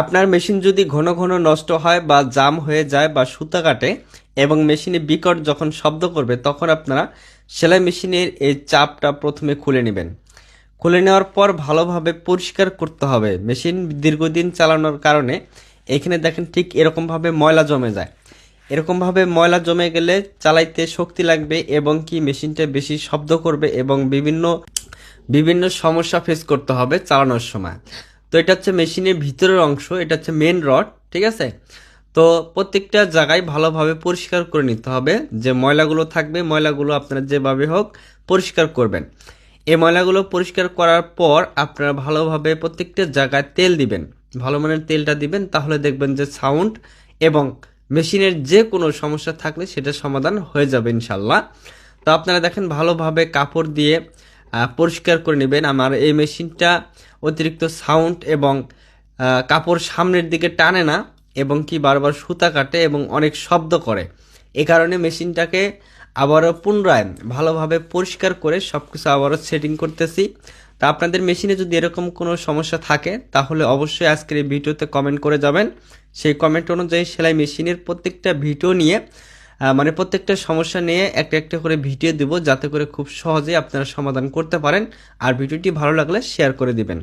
আপনার মেশিন যদি ঘন ঘন নষ্ট হয় বা জাম হয়ে যায় বা সুতা কাটে এবং মেশিনে বিকট যখন শব্দ করবে, তখন আপনারা সেলাই মেশিনের এই চাপটা প্রথমে খুলে নেবেন। খুলে নেওয়ার পর ভালোভাবে পরিষ্কার করতে হবে। মেশিন দীর্ঘদিন চালানোর কারণে এখানে দেখেন ঠিক এরকমভাবে ময়লা জমে যায়। এরকমভাবে ময়লা জমে গেলে চালাইতে শক্তি লাগবে এবং কি মেশিনটা বেশি শব্দ করবে এবং বিভিন্ন বিভিন্ন সমস্যা ফেস করতে হবে চালানোর সময়। তো এটা হচ্ছে মেশিনের ভিতরের অংশ, এটা হচ্ছে মেন রড ঠিক আছে? তো প্রত্যেকটা জায়গায় ভালোভাবে পরিষ্কার করে নিতে হবে। যে ময়লাগুলো থাকবে, ময়লাগুলো আপনারা যেভাবে হোক পরিষ্কার করবেন। এই ময়লাগুলো পরিষ্কার করার পর আপনারা ভালোভাবে প্রত্যেকটা জায়গায় তেল দিবেন। ভালো মানের তেলটা দিবেন, তাহলে দেখবেন যে সাউন্ড এবং মেশিনের যে কোনো সমস্যা থাকলে সেটা সমাধান হয়ে যাবে ইনশাল্লাহ তো আপনারা দেখেন ভালোভাবে কাপড় দিয়ে পরিষ্কার করে নেবেন। আমার এই মেশিনটা অতিরিক্ত সাউন্ড এবং কাপড় সামনের দিকে টানে না এবং কি বারবার সুতা কাটে এবং অনেক শব্দ করে। এ কারণে মেশিনটাকে আবারও পুনরায় ভালোভাবে পরিষ্কার করে সব কিছু আবারও সেটিং করতেছি। তা আপনাদের মেশিনে যদি এরকম কোনো সমস্যা থাকে, তাহলে অবশ্যই আজকের এই ভিডিওতে কমেন্ট করে যাবেন। সেই কমেন্ট অনুযায়ী সেলাই মেশিনের প্রত্যেকটা ভিডিও নিয়ে মানে প্রত্যেকটা সমস্যা নিয়ে একটা একটা করে ভিডিও দেব যাতে করে খুব সহজে আপনারা সমাধান করতে পারেন। আর ভিডিওটি ভালো লাগলে শেয়ার করে দিবেন।